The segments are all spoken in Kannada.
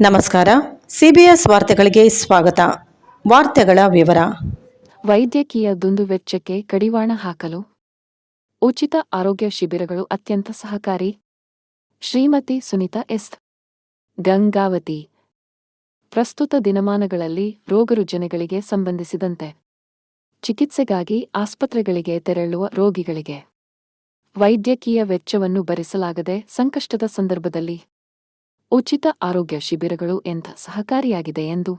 ನಮಸ್ಕಾರ. ಸಿಬಿಎಸ್ ವಾರ್ತೆಗಳಿಗೆ ಸ್ವಾಗತ. ವಾರ್ತೆಗಳ ವಿವರ. ವೈದ್ಯಕೀಯ ದುಂದುವೆಚ್ಚಕ್ಕೆ ಕಡಿವಾಣ ಹಾಕಲು ಉಚಿತ ಆರೋಗ್ಯ ಶಿಬಿರಗಳು ಅತ್ಯಂತ ಸಹಕಾರಿ. ಶ್ರೀಮತಿ ಸುನಿತಾ ಎಸ್. ಗಂಗಾವತಿ. ಪ್ರಸ್ತುತ ದಿನಮಾನಗಳಲ್ಲಿ ರೋಗರುಜನೆಗಳಿಗೆ ಸಂಬಂಧಿಸಿದಂತೆ ಚಿಕಿತ್ಸೆಗಾಗಿ ಆಸ್ಪತ್ರೆಗಳಿಗೆ ತೆರಳುವ ರೋಗಿಗಳಿಗೆ ವೈದ್ಯಕೀಯ ವೆಚ್ಚವನ್ನು ಭರಿಸಲಾಗದೆ ಸಂಕಷ್ಟದ ಸಂದರ್ಭದಲ್ಲಿ ಉಚಿತ ಆರೋಗ್ಯ ಶಿಬಿರಗಳು ಎಂಥ ಸಹಕಾರಿಯಾಗಿದೆ ಎಂದು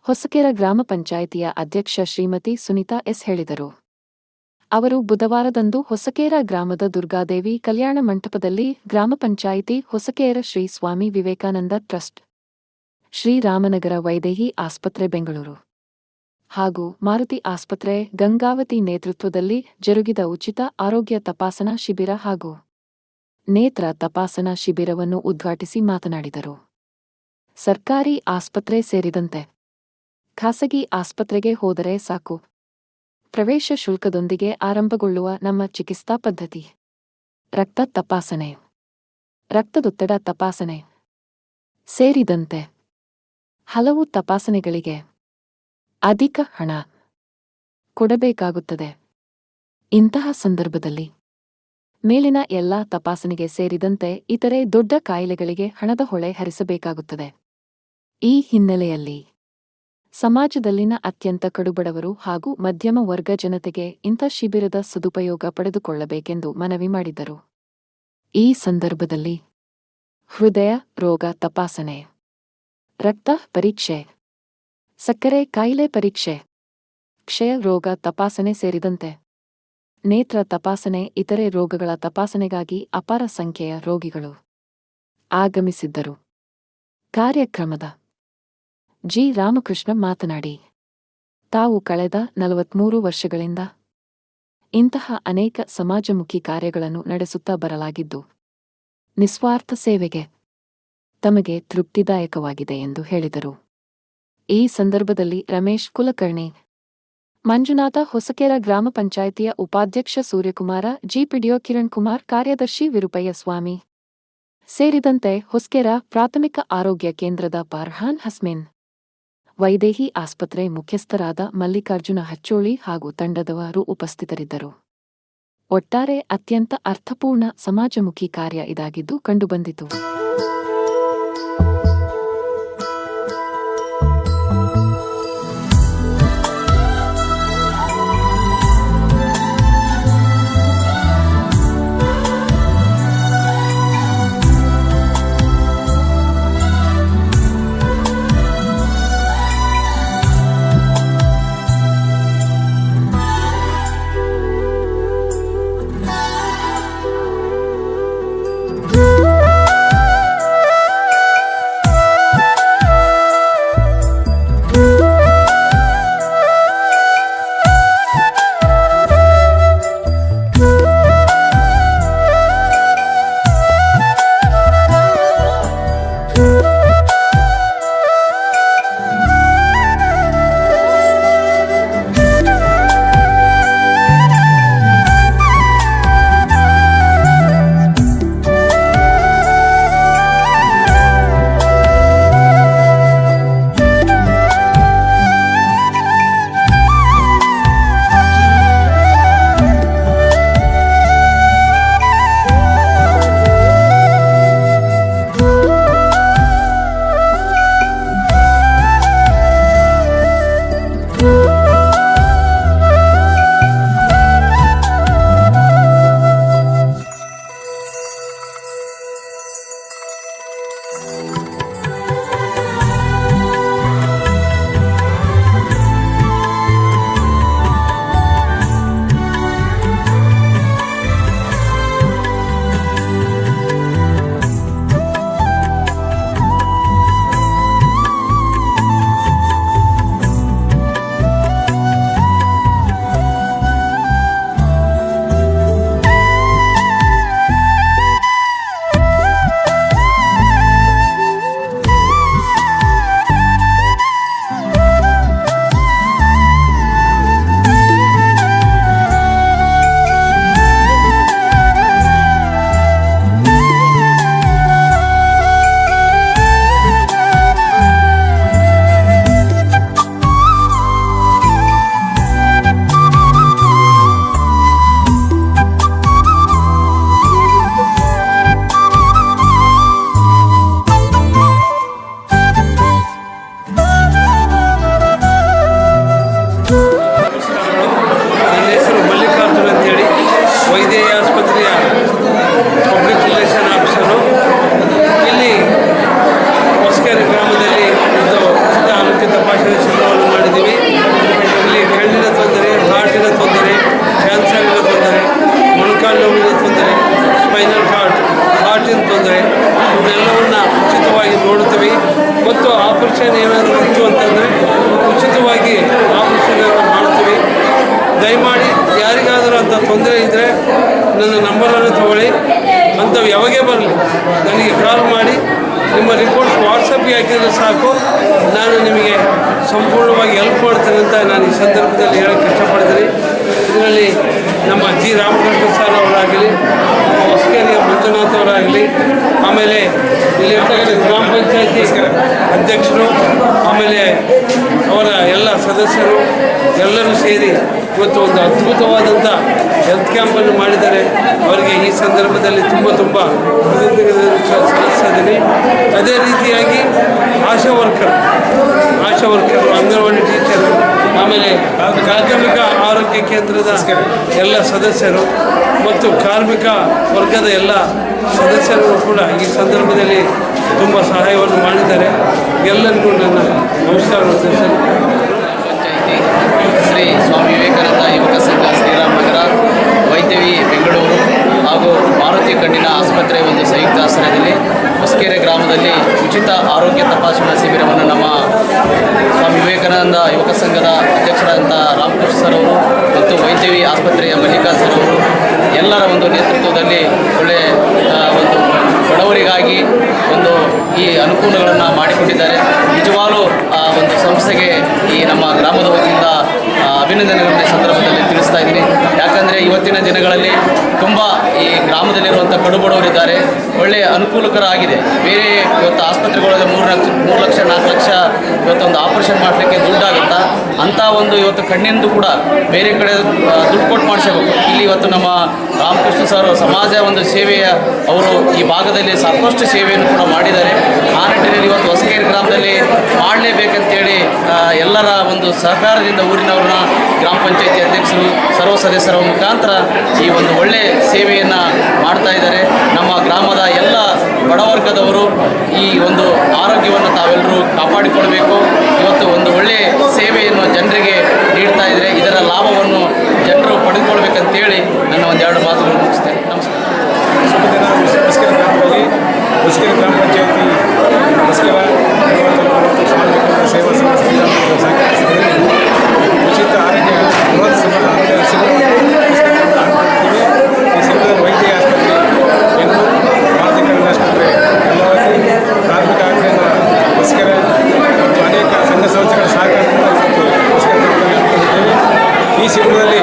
ಹೊಸಕೆರ ಗ್ರಾಮ ಪಂಚಾಯಿತಿಯ ಅಧ್ಯಕ್ಷ ಶ್ರೀಮತಿ ಸುನಿತಾ ಎಸ್ ಹೇಳಿದರು. ಅವರು ಬುಧವಾರದಂದು ಹೊಸಕೇರ ಗ್ರಾಮದ ದುರ್ಗಾದೇವಿ ಕಲ್ಯಾಣ ಮಂಟಪದಲ್ಲಿ ಗ್ರಾಮ ಪಂಚಾಯಿತಿ ಹೊಸಕೇರ ಶ್ರೀ ಸ್ವಾಮಿ ವಿವೇಕಾನಂದ ಟ್ರಸ್ಟ್ ಶ್ರೀರಾಮನಗರ ವೈದೇಹಿ ಆಸ್ಪತ್ರೆ, ಬೆಂಗಳೂರು ಹಾಗೂ ಮಾರುತಿ ಆಸ್ಪತ್ರೆ ಗಂಗಾವತಿ ನೇತೃತ್ವದಲ್ಲಿ ಜರುಗಿದ ಉಚಿತ ಆರೋಗ್ಯ ತಪಾಸಣಾ ಶಿಬಿರ ಹಾಗೂ ನೇತ್ರ ತಪಾಸಣಾ ಶಿಬಿರವನ್ನು ಉದ್ಘಾಟಿಸಿ ಮಾತನಾಡಿದರು. ಸರ್ಕಾರಿ ಆಸ್ಪತ್ರೆ ಸೇರಿದಂತೆ ಖಾಸಗಿ ಆಸ್ಪತ್ರೆಗೆ ಹೋದರೆ ಸಾಕು. ಪ್ರವೇಶ ಶುಲ್ಕದೊಂದಿಗೆ ಆರಂಭಗೊಳ್ಳುವ ನಮ್ಮ ಚಿಕಿತ್ಸಾ ಪದ್ಧತಿ. ರಕ್ತ ತಪಾಸಣೆ. ರಕ್ತದೊತ್ತಡ ತಪಾಸಣೆ. ಸೇರಿದಂತೆ ಹಲವು ತಪಾಸಣೆಗಳಿಗೆ ಅಧಿಕ ಹಣ ಕೊಡಬೇಕಾಗುತ್ತದೆ. ಇಂತಹ ಸಂದರ್ಭದಲ್ಲಿ ಮೇಲಿನ ಎಲ್ಲಾ ತಪಾಸಣೆಗೆ ಸೇರಿದಂತೆ ಇತರೆ ದೊಡ್ಡ ಕಾಯಿಲೆಗಳಿಗೆ ಹಣದ ಹೊಳೆ ಹರಿಸಬೇಕಾಗುತ್ತದೆ. ಈ ಹಿನ್ನೆಲೆಯಲ್ಲಿ ಸಮಾಜದಲ್ಲಿನ ಅತ್ಯಂತ ಕಡುಬಡವರು ಹಾಗೂ ಮಧ್ಯಮ ವರ್ಗ ಜನತೆಗೆ ಇಂಥ ಶಿಬಿರದ ಸದುಪಯೋಗ ಪಡೆದುಕೊಳ್ಳಬೇಕೆಂದು ಮನವಿ ಮಾಡಿದರು. ಈ ಸಂದರ್ಭದಲ್ಲಿ ಹೃದಯ ರೋಗ ತಪಾಸಣೆ, ರಕ್ತ ಪರೀಕ್ಷೆ, ಸಕ್ಕರೆ ಕಾಯಿಲೆ ಪರೀಕ್ಷೆ, ಕ್ಷಯ ರೋಗ ತಪಾಸಣೆ ಸೇರಿದಂತೆ ನೇತ್ರ ತಪಾಸಣೆ ಇತರೆ ರೋಗಗಳ ತಪಾಸಣೆಗಾಗಿ ಅಪಾರ ಸಂಖ್ಯೆಯ ರೋಗಿಗಳು ಆಗಮಿಸಿದ್ದರು. ಕಾರ್ಯಕ್ರಮದ ಜಿ. ರಾಮಕೃಷ್ಣ ಮಾತನಾಡಿ, ತಾವು ಕಳೆದ ನಲವತ್ಮೂರು ವರ್ಷಗಳಿಂದ ಇಂತಹ ಅನೇಕ ಸಮಾಜಮುಖಿ ಕಾರ್ಯಗಳನ್ನು ನಡೆಸುತ್ತಾ ಬರಲಾಗಿದ್ದು, ನಿಸ್ವಾರ್ಥ ಸೇವೆಗೆ ತಮಗೆ ತೃಪ್ತಿದಾಯಕವಾಗಿದೆ ಎಂದು ಹೇಳಿದರು. ಈ ಸಂದರ್ಭದಲ್ಲಿ ರಮೇಶ್ ಕುಲಕರ್ಣಿ ಮಂಜುನಾಥ ಹೊಸಕೆರ ಗ್ರಾಮ ಪಂಚಾಯಿತಿಯ ಉಪಾಧ್ಯಕ್ಷ ಸೂರ್ಯಕುಮಾರ, ಜಿಪಿಡಿಒ ಕಿರಣ್ ಕುಮಾರ್ ಕಾರ್ಯದರ್ಶಿ ವಿರುಪಯ್ಯಸ್ವಾಮಿ. ಸೇರಿದಂತೆ ಹೊಸ್ಕೆರ ಪ್ರಾಥಮಿಕ ಆರೋಗ್ಯ ಕೇಂದ್ರದ ಫಾರ್ಹಾನ್ ಹಸ್ಮಿನ್. ವೈದೇಹಿ ಆಸ್ಪತ್ರೆ ಮುಖ್ಯಸ್ಥರಾದ ಮಲ್ಲಿಕಾರ್ಜುನ ಹಚ್ಚೋಳಿ ಹಾಗೂ ತಂಡದವರು ಉಪಸ್ಥಿತರಿದ್ದರು. ಒಟ್ಟಾರೆ ಅತ್ಯಂತ ಅರ್ಥಪೂರ್ಣ ಸಮಾಜಮುಖಿ ಕಾರ್ಯ ಇದಾಗಿದ್ದು ಕಂಡುಬಂದಿತು. ಹಾಕಿದರೆ ಸಾಕು. ನಾನು ನಿಮಗೆ ಸಂಪೂರ್ಣವಾಗಿ ಹೆಲ್ಪ್ ಮಾಡ್ತೇನೆ ಅಂತ ನಾನು ಈ ಸಂದರ್ಭದಲ್ಲಿ ಹೇಳಕ್ಕೆ ಇಷ್ಟಪಡ್ತೀನಿ. ಇದರಲ್ಲಿ ನಮ್ಮ ಜಿ. ರಾಮಕೃಷ್ಣ ಸರ್ ಅವರಾಗಲಿ ಮಂಜುನಾಥ್ ಅವರಾಗಲಿ, ಆಮೇಲೆ ಇಲ್ಲಿ ಗ್ರಾಮ ಪಂಚಾಯತಿ ಅಧ್ಯಕ್ಷರು, ಆಮೇಲೆ ಅವರ ಎಲ್ಲ ಸದಸ್ಯರು, ಎಲ್ಲರೂ ಸೇರಿ ಇವತ್ತು ಒಂದು ಅದ್ಭುತವಾದಂಥ ಹೆಲ್ತ್ ಕ್ಯಾಂಪನ್ನು ಮಾಡಿದ್ದಾರೆ. ಅವರಿಗೆ ಈ ಸಂದರ್ಭದಲ್ಲಿ ತುಂಬ ತುಂಬ ಸಲ್ಲಿಸಿದ್ದೀನಿ ಅದೇ ರೀತಿಯಾಗಿ ಆಶಾ ವರ್ಕರ್ ಆಶಾ ವರ್ಕರ್, ಅಂಗನವಾಡಿ ಆಮೇಲೆ ಪ್ರಾಥಮಿಕ ಆರೋಗ್ಯ ಕೇಂದ್ರದ ಎಲ್ಲ ಸದಸ್ಯರು ಮತ್ತು ಕಾರ್ಮಿಕ ವರ್ಗದ ಎಲ್ಲ ಸದಸ್ಯರು ಕೂಡ ಈ ಸಂದರ್ಭದಲ್ಲಿ ತುಂಬ ಸಹಾಯವನ್ನು ಮಾಡಿದ್ದಾರೆ. ಎಲ್ಲರಿಗೂ ನನ್ನ ನಮಸ್ಕಾರ ಪಂಚಾಯಿತಿ ಶ್ರೀ ಸ್ವಾಮಿ ವಿವೇಕಾನಂದ ಯುವಕ ಸಂಘ ಶ್ರೀರಾಮನಗರ, ವೈದ್ಯವಿ ಬೆಂಗಳೂರು ಹಾಗೂ ಮಾರುತಿ ಕಣ್ಣಿನ ಆಸ್ಪತ್ರೆ ಒಂದು ಸಂಯುಕ್ತ ಗ್ರಾಮದಲ್ಲಿ ಉಚಿತ ಆರೋಗ್ಯ ತಪಾಸಣಾ ಶಿಬಿರವನ್ನು ನಮ್ಮ ಸ್ವಾಮಿ ವಿವೇಕಾನಂದ ಯುವಕ ಸಂಘದ ಅಧ್ಯಕ್ಷರಾದಂಥ ರಾಮಕೃಷ್ಣ ಸರ್ ಅವರು ಮತ್ತು ವೈದ್ಯವಿ ಆಸ್ಪತ್ರೆಯ ಮಲ್ಲಿಕಾ ಸರ್ ಅವರು ಎಲ್ಲರ ಒಂದು ನೇತೃತ್ವದಲ್ಲಿ ಒಳ್ಳೆಯ ಒಂದು ಬಡವರಿಗಾಗಿ ಒಂದು ಈ ಅನುಕೂಲಗಳನ್ನು ಮಾಡಿಕೊಟ್ಟಿದ್ದಾರೆ. ನಿಜವಾಗಲೂ, ಆ, ಒಂದು ಸಂಸ್ಥೆಗೆ ಈ ನಮ್ಮ ಗ್ರಾಮದ ವತಿಯಿಂದ ಅಭಿನಂದನೆಗಳನ್ನ ಸಂದರ್ಭದಲ್ಲಿ ತಿಳಿಸ್ತಾ ಇದ್ದೀನಿ. ಇವತ್ತಿನ ದಿನಗಳಲ್ಲಿ ತುಂಬ ಈ ಗ್ರಾಮದಲ್ಲಿರುವಂಥ ಕಡುಬಡವರಿದ್ದಾರೆ ಒಳ್ಳೆಯ ಅನುಕೂಲಕರ ಆಗಿದೆ ಬೇರೆ ಇವತ್ತು ಆಸ್ಪತ್ರೆಗಳಲ್ಲಿ ಮೂರು ಲಕ್ಷ ಮೂರು ಲಕ್ಷ, ನಾಲ್ಕು ಲಕ್ಷ ಇವತ್ತೊಂದು ಆಪರೇಷನ್ ಮಾಡಲಿಕ್ಕೆ ದುಡ್ಡಾಗುತ್ತಾ? ಅಂಥ ಒಂದು ಇವತ್ತು ಕಣ್ಣಿಂದು ಕೂಡ ಬೇರೆ ಕಡೆ ದುಡ್ಡು ಕೊಟ್ಟು ಮಾಡಿಸಬೇಕು. ಇಲ್ಲಿ ಇವತ್ತು ನಮ್ಮ ರಾಮಕೃಷ್ಣ ಸರ್ ಸಮಾಜ ಒಂದು ಸೇವೆಯ, ಅವರು ಈ ಭಾಗದಲ್ಲಿ ಸಾಕಷ್ಟು ಸೇವೆಯನ್ನು ಕೂಡ ಮಾಡಿದ್ದಾರೆ. ಆ ನಿಟ್ಟಿನಲ್ಲಿ ಇವತ್ತು ಹೊಸಕೇರಿ ಗ್ರಾಮದಲ್ಲಿ ಮಾಡಲೇಬೇಕಂತೇಳಿ ಎಲ್ಲರ ಒಂದು ಸಹಕಾರದಿಂದ ಊರಿನವ್ರನ್ನ ಗ್ರಾಮ ಪಂಚಾಯತಿ ಅಧ್ಯಕ್ಷರು, ಸರ್ವ ಸದಸ್ಯರ ಮುಖಾಂತರ ಈ ಒಂದು ಒಳ್ಳೆಯ ಸೇವೆಯನ್ನು ಮಾಡ್ತಾ ಇದ್ದಾರೆ. ನಮ್ಮ ಗ್ರಾಮದ ಎಲ್ಲ ಬಡವರ್ಗದವರು ಈ ಒಂದು ಆರೋಗ್ಯವನ್ನು ತಾವೆಲ್ಲರೂ ಕಾಪಾಡಿಕೊಳ್ಬೇಕು. ಇವತ್ತು ಒಂದು ಒಳ್ಳೆಯ ಸೇವೆಯನ್ನು ಜನರಿಗೆ ನೀಡ್ತಾ ಇದ್ದಾರೆ ಇದರ ಲಾಭವನ್ನು ಜನರು ಪಡೆದುಕೊಳ್ಬೇಕಂತೇಳಿ ನನ್ನ ಒಂದೆರಡು ಮಾತುಗಳು ಮುಗಿಸ್ತೇನೆ. ನಮಸ್ಕಾರ ಶುಭ ದಿನ ಹೊಸಕೆರೆ ಗ್ರಾಮದಲ್ಲಿ ಹೊಸಕೆರೆ ಗ್ರಾಮ ಪಂಚಾಯತಿ ಹೊಸಕೆರ ಮತ್ತು ಸ್ವಾಮಿ ವಿವೇಕಾನಂದ ಸೇವಾ ಸಂಘ ಶ್ರೀರಾಮಪುರ ಸಂಘದಲ್ಲಿ ಉಚಿತ ಆರೋಗ್ಯ ಬೃಹತ್ ಸಭಾ ಆರೋಗ್ಯ ಶಿಬಿರವನ್ನು ಹಮ್ಮಿಕೊಂಡಿದ್ದೀವಿ. ಈ ಶಿಬಿರದಲ್ಲಿ ವೈದ್ಯ ಆಸ್ಪತ್ರೆ ಬೆಂಗಳೂರು ಮಾರುತಿ ಕಣ್ಣಿನ ಆಸ್ಪತ್ರೆ ಗಂಗಾವತಿ ಕಾರ್ಮಿಕ ಕೇಂದ್ರ ಹೊಸಕೆರೆ ಮತ್ತು ಅನೇಕ ಸಂಘ ಸಂಸ್ಥೆಗಳ ಸಹಕಾರದಿಂದ ಇವತ್ತು ಹೊಸಕೆರೆ ಗ್ರಾಮದಲ್ಲಿ ಹಮ್ಮಿಕೊಂಡಿದ್ದೇವೆ ಈ ಶಿಬಿರದಲ್ಲಿ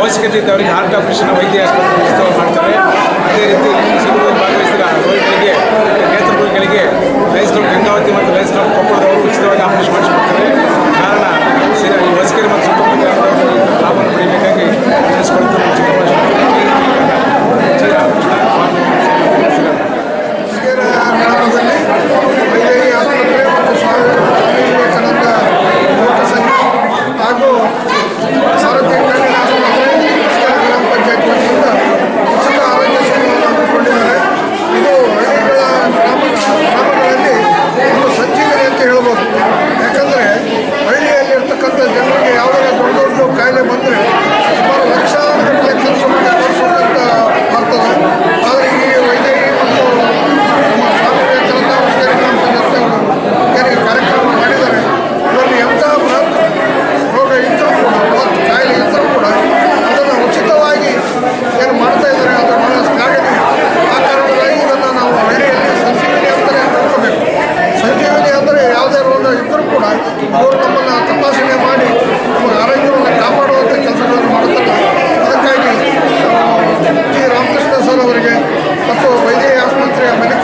ಅವಶ್ಯಕತೆ ಇದ್ದವರಿಗೆ ಹಾರ್ಟ್ ಆಪರೇಷನ್, ವೈದ್ಯ ಆಸ್ಪತ್ರೆ ಉಚಿತ ಮಾಡ್ತಾರೆ. ಅದೇ ರೀತಿ ಈ ಶಿಬಿರದಲ್ಲಿ ಭಾಗವಹಿಸಿದ ರೋಗಿಗಳಿಗೆ ನೇತ್ರ ರೋಗಿಗಳಿಗೆ ಲೈಸ್ ಕ್ಲಬ್ ಗಂಗಾವತಿ ಮತ್ತು ಲೈನ್ಸ್ ಕ್ಲಬ್ ಕೊಪ್ಪಳದವರು ಉಚಿತವಾಗಿ ಆಪರೇಷನ್ ಮಾಡಿಸ್ಕೊಡ್ತಾರೆ. ಕಾರಣ ಈ ಹೊಸಕೆರೆ ಮತ್ತು ಸುತ್ತಮುತ್ತ ಲಾಭವನ್ನು ಪಡೆಯಬೇಕಾಗಿ ತಿಳಿಸಿಕೊಡ್ತಾರೆ. ಉಚಿತ పోయి ఆసుపత్రి మళ్ళీ